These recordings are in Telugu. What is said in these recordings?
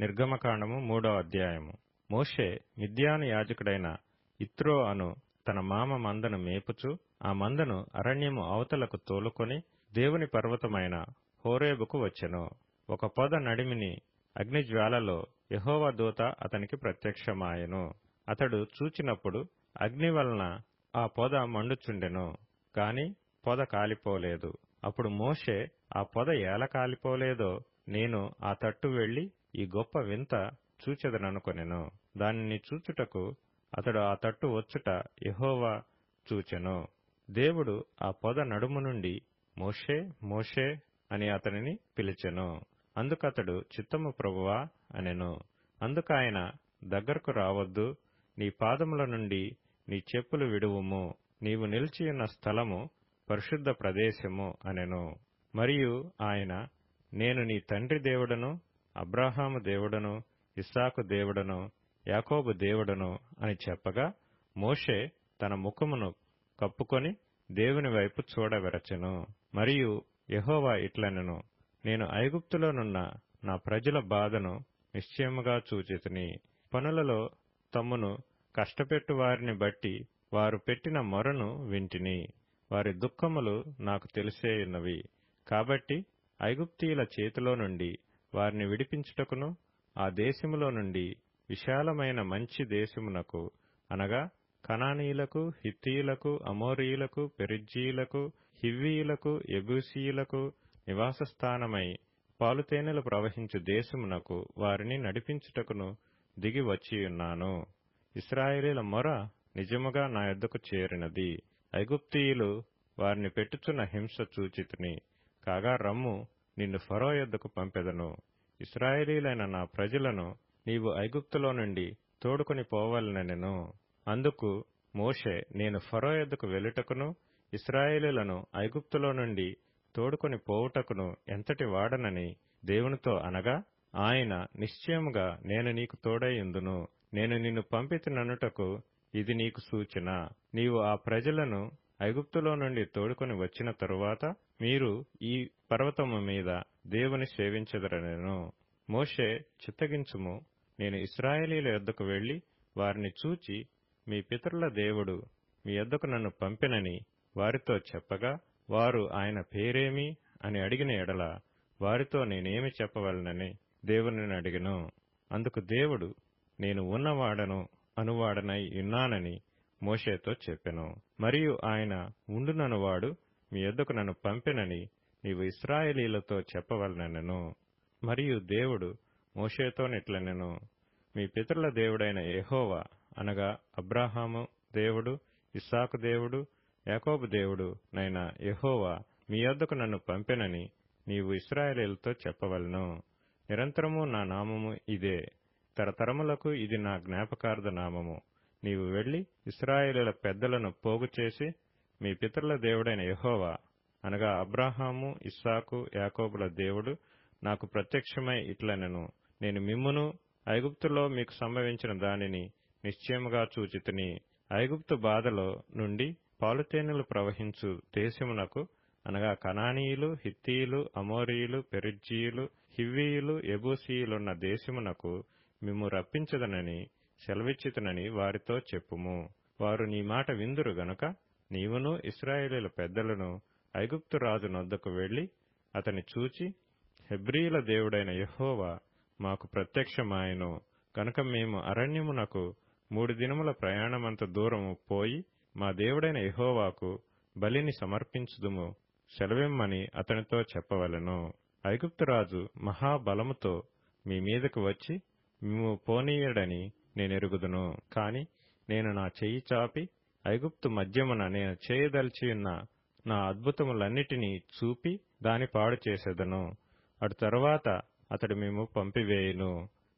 నిర్గమకాండము మూడో అధ్యాయము. మోషే మిద్యాను యాజకుడైన ఇత్రో అను తన మామ మందను మేపుచు ఆ మందను అరణ్యము అవతలకు తోలుకొని దేవుని పర్వతమైన హోరేబుకు వచ్చెను. ఒక పొద నడిమిని అగ్నిజ్వాలలో యెహోవా దూత అతనికి ప్రత్యక్షమాయెను. అతడు చూచినప్పుడు అగ్ని వలన ఆ పొద మండుచుండెను కాని పొద కాలిపోలేదు. అప్పుడు మోషే ఆ పొద ఎలా కాలిపోలేదో నేను ఆ తట్టు వెళ్ళి ఈ గొప్ప వింత చూచెదననుకొనెను. దానిని చూచుటకు అతడు ఆ తట్టు వచ్చుట యెహోవా చూచెను. దేవుడు ఆ పొద నడుము నుండి మోషే మోషే అని అతనిని పిలిచెను. అందుకతడు చిత్తము ప్రభువా అనెను. అందుకాయన దగ్గరకు రావద్దు. నీ పాదముల నుండి నీ చెప్పులు విడువుము. నీవు నిలిచియున్న స్థలము పరిశుద్ధ ప్రదేశము అనెను. మరియు ఆయన నేను నీ తండ్రి దేవుడను అబ్రాహాము దేవుడను ఇస్సాకు దేవుడను యాకోబు దేవుడను అని చెప్పగా మోషే తన ముఖమును కప్పుకొని దేవుని వైపు చూడవెరచెను. మరియు యహోవా ఇట్లనెను నేను ఐగుప్తులోనున్న నా ప్రజల బాధను నిశ్చయముగా చూచితిని. పనులలో తమ్మును కష్టపెట్టు వారిని బట్టి వారు పెట్టిన మొరను వింటిని. వారి దుఃఖములు నాకు తెలిసేయున్నవి. కాబట్టి ఐగుప్తీయుల చేతిలో నుండి వారిని విడిపించుటకును ఆ దేశములో నుండి విశాలమైన మంచి దేశమునకు అనగా కనానీయులకు హిత్తీయులకు అమోరీయులకు పెరిజ్జీయులకు హివ్వీయులకు ఎబూసీయులకు నివాస స్థానమై పాలుతేనెలు ప్రవహించు దేశమునకు వారిని నడిపించుటకును దిగి వచ్చియున్నాను. ఇస్రాయేలీల మొర నిజముగా నా యొద్దకు చేరినది. ఐగుప్తీయులు వారిని పెట్టుచున్న హింస చూచితిని. కాగా రమ్ము నిన్ను ఫరో యొద్దకు పంపెదను. ఇస్రాయేలీలైన నా ప్రజలను నీవు ఐగుప్తులో నుండి తోడుకొని పోవాలనెను అందుకు మోషే నేను ఫరో యొద్దకు వెళ్ళుటకును ఇస్రాయేలీలను ఐగుప్తులో నుండి తోడుకొని పోవుటకును ఎంతటి వాడనని దేవునితో అనగా ఆయన నిశ్చయముగా నేను నీకు తోడైయుందును నేను నిన్ను పంపితిననుటకు ఇది నీకు సూచన. నీవు ఆ ప్రజలను ఐగుప్తులో నుండి తోడుకొని వచ్చిన తరువాత మీరు ఈ పర్వతము మీద దేవుని సేవించదరనెను. మోషే చిత్తగించుము నేను ఇస్రాయేలీల యొద్దకు వెళ్ళి వారిని చూచి మీ పితరుల దేవుడు మీ యొద్దకు నన్ను పంపినని వారితో చెప్పగా వారు ఆయన పేరేమి అని అడిగిన ఎడల వారితో నేనేమి చెప్పవలనని దేవుని అడిగను. అందుకు దేవుడు నేను ఉన్నవాడను అనువాడనై ఉన్నానని మోషేతో చెప్పెను. మరియు ఆయన ఉండుననువాడు మీ యొద్దకు నన్ను పంపినని నీవు ఇస్రాయేలీలతో చెప్పవలనెనను. మరియు దేవుడు మోషేతోనిట్లనెను మీ పితరుల దేవుడైన ఎహోవా అనగా అబ్రాహాము దేవుడు ఇస్సాకు దేవుడు యాకోబు దేవుడు నైన ఎహోవా మీ యొద్దకు నన్ను పంపెనని నీవు ఇస్రాయేలీలతో చెప్పవలను. నిరంతరము నా నామము ఇదే. తరతరములకు ఇది నా జ్ఞాపకార్థ నామము. నీవు వెళ్ళి ఇస్రాయేలీల పెద్దలను పోగు చేసి మీ పితరుల దేవుడైన యెహోవా అనగా అబ్రాహాము ఇస్సాకు యాకోబుల దేవుడు నాకు ప్రత్యక్షమై ఇట్లనెను. నేను మిమ్మును ఐగుప్తులో మీకు సంభవించిన దానిని నిశ్చయముగా చూచితిని. ఐగుప్తు బాధలో నుండి పాలుతేనెలు ప్రవహించు దేశమునకు అనగా కనానీయులు హిత్తీయులు అమోరీయులు పెరిజ్జీయులు హివ్వీయులు ఎబూసీయులున్న దేశమునకు మిమ్ము రప్పించదనని సెలవిచ్చితనని వారితో చెప్పుము. వారు నీ మాట విందురు గనుక నీవును ఇస్రాయేలీల పెద్దలను ఐగుప్తు రాజు నొద్దకు వెళ్ళి అతని చూచి హెబ్రీయుల దేవుడైన యహోవా మాకు ప్రత్యక్షమాయను. కనుక మేము అరణ్యమునకు మూడు దినముల ప్రయాణమంత దూరము పోయి మా దేవుడైన యహోవాకు బలిని సమర్పించుదుము. సెలవిమ్మని అతనితో చెప్పవలెను. ఐగుప్తురాజు మహాబలముతో మీ మీదకు వచ్చి మేము పోనీయడని నేనెరుగుదును. కాని నేను నా చెయ్యి చాపి ఐగుప్తు మధ్యమున నేను చేయదలిచియున్న నా అద్భుతములన్నిటినీ చూపి దాని పాడు చేసేదను. అటు తరువాత అతడు మేము పంపివేయును.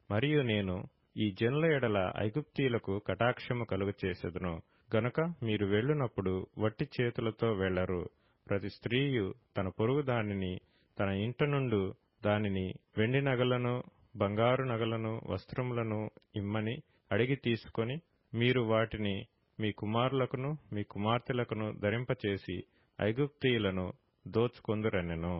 మరియు నేను ఈ జనుల ఎడల ఐగుప్తీయులకు కటాక్షము కలుగు చేసేదను. గనుక మీరు వెళ్ళునప్పుడు వట్టి చేతులతో వెళ్ళరు ప్రతి స్త్రీయు తన పొరుగు దానిని తన ఇంట నుండు దానిని వెండి నగలను బంగారు నగలను వస్త్రములను ఇమ్మని అడిగి తీసుకొని మీరు వాటిని మీ కుమారులకును మీ కుమార్తెలకును ధరింపచేసి ఐగుప్తీయులను దోచుకొందురనెను.